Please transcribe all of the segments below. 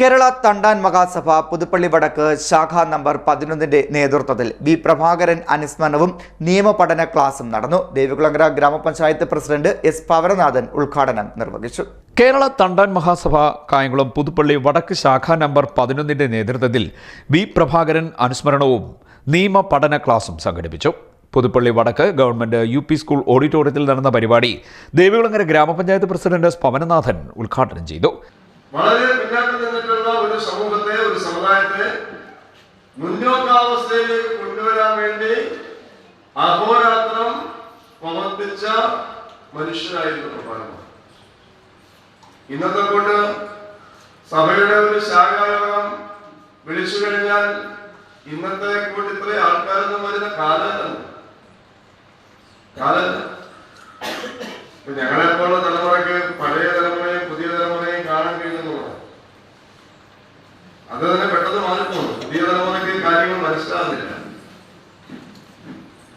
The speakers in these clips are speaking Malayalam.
കേരള തണ്ടാൻ മഹാസഭ പുതുപ്പള്ളി വടക്ക് ശാഖ നമ്പർ പതിനൊന്നിന്റെ നേതൃത്വത്തിൽ വി പ്രഭാകരൻ അനുസ്മരണവും നിയമപഠന ക്ലാസും നടന്നു. ദേവികുളങ്ങര ഗ്രാമപഞ്ചായത്ത് പ്രസിഡന്റ് എസ് പവരനാഥൻ ഉദ്ഘാടനം നിർവഹിച്ചു. കേരള തണ്ടാൻ മഹാസഭ കായംകുളം പുതുപ്പള്ളി വടക്ക് ശാഖ നമ്പർ പതിനൊന്നിന്റെ നേതൃത്വത്തിൽ വി പ്രഭാകരൻ അനുസ്മരണവും നിയമ പഠന ക്ലാസും സംഘടിപ്പിച്ചു. പുതുപ്പള്ളി വടക്ക് ഗവൺമെന്റ് യു പി സ്കൂൾ ഓഡിറ്റോറിയത്തിൽ നടന്ന പരിപാടി ദേവികുളങ്ങര ഗ്രാമപഞ്ചായത്ത് പ്രസിഡന്റ് എസ് പവനനാഥൻ ഉദ്ഘാടനം ചെയ്തു. വളരെ പിന്നാക്കം നിന്നിട്ടുള്ള ഒരു സമൂഹത്തെ ഒരു സമുദായത്തെ മുന്നോക്കാവസ്ഥയിലേക്ക് കൊണ്ടുവരാൻ വേണ്ടി അഹോരാത്രം പ്രവർത്തിച്ച മനുഷ്യരായിരുന്നു പ്രധാനമാണ് ഇന്നത്തെ കൊണ്ട് സഭയുടെ ഒരു ശാഖായോഗം വിളിച്ചു കഴിഞ്ഞാൽ ഇന്നത്തെ കൂടി ഇത്രയും ആൾക്കാരൊന്നും വരുന്ന കാലമല്ല. കാലമല്ല. ഞങ്ങളെപ്പോലുള്ള തലമുറയ്ക്ക് പഴയ തലമുറയും അത് തന്നെ പെട്ടെന്ന് മാറിപ്പോകുന്നു പുതിയ തലമുറയ്ക്ക് കാര്യങ്ങൾ മനസ്സിലാകുന്നില്ല.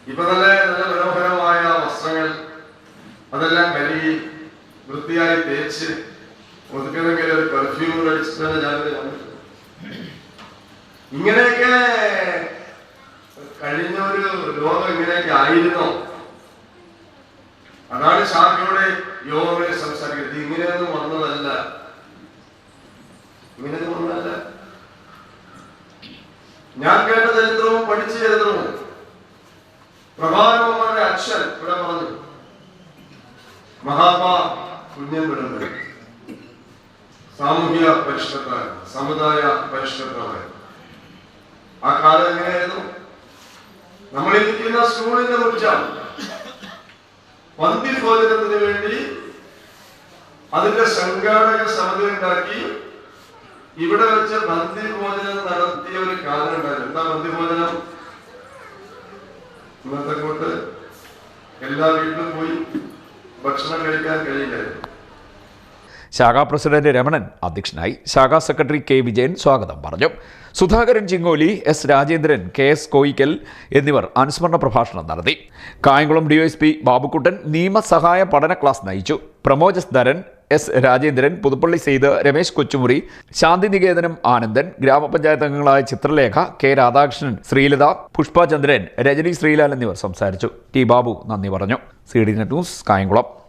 ഇപ്പൊ തന്നെ നല്ല മനോഹരമായ വസ്ത്രങ്ങൾ അതെല്ലാം കഴുകി വൃത്തിയായി തേച്ച് ഒതുക്കണമെങ്കിൽ ഒരു പെർഫ്യൂം അടിച്ചിട്ടാണ് ഞാൻ ഇങ്ങനെയൊക്കെ കഴിഞ്ഞ ഒരു ലോകം ഇങ്ങനെയൊക്കെ ആയിരുന്നോ. അതാണ് ശാഖയുടെ ഞാൻ കേട്ട ചരിത്രവും പഠിച്ച ചരിത്രവും പ്രഭാകരന്മാരുടെ അച്ഛൻ ഇവിടെ പറഞ്ഞു. മഹാത്മാ കുഞ്ഞൻ വിടുന്നത്. സാമൂഹിക പരിഷ്കർത്താവ് സമുദായ പരിഷ്കർത്താവ്. ആ കാലം എങ്ങനെയായിരുന്നു? നമ്മൾ ഇരിക്കുന്ന സ്കൂളിന്റെ കുറിച്ചാണ്. പന്തി ഭോജനത്തിന് വേണ്ടി അതിന്റെ സംഘാടക സമിതി ഉണ്ടാക്കി ഇവിടെ വെച്ച് പന്തി ഭോജനം നടത്തിയ ഒരു കാലം ഉണ്ടായിരുന്നു എന്താ പന്തി ഭോജനം ഇന്നത്തെ കൊണ്ട് എല്ലാ വീട്ടിലും പോയി ഭക്ഷണം കഴിക്കാൻ കഴിയില്ലായിരുന്നു ശാഖാ പ്രസിഡന്റ് രമണൻ അധ്യക്ഷനായി ശാഖാ സെക്രട്ടറി കെ വിജയൻ സ്വാഗതം പറഞ്ഞു. Sudhakaran Chingoli S Rajendran K S Koyickal എന്നിവർ അനുസ്മരണ പ്രഭാഷണം നടത്തി. കായംകുളം ഡിവൈഎസ്പി ബാബുക്കുട്ടൻ നിയമസഹായ പഠന ക്ലാസ് നയിച്ചു. പ്രമോജസ് ധരൻ എസ് രാജേന്ദ്രൻ പുതുപ്പള്ളി സെയ്ത് രമേശ് കൊച്ചുമുറി ശാന്തിനികേതനം ആനന്ദൻ ഗ്രാമപഞ്ചായത്ത് അംഗങ്ങളായ ചിത്രലേഖ കെ രാധാകൃഷ്ണൻ ശ്രീലത പുഷ്പചന്ദ്രൻ രജനി ശ്രീലാൽ എന്നിവർ സംസാരിച്ചു. ടി ബാബു നന്ദി പറഞ്ഞു. C D net news Kayamkulam.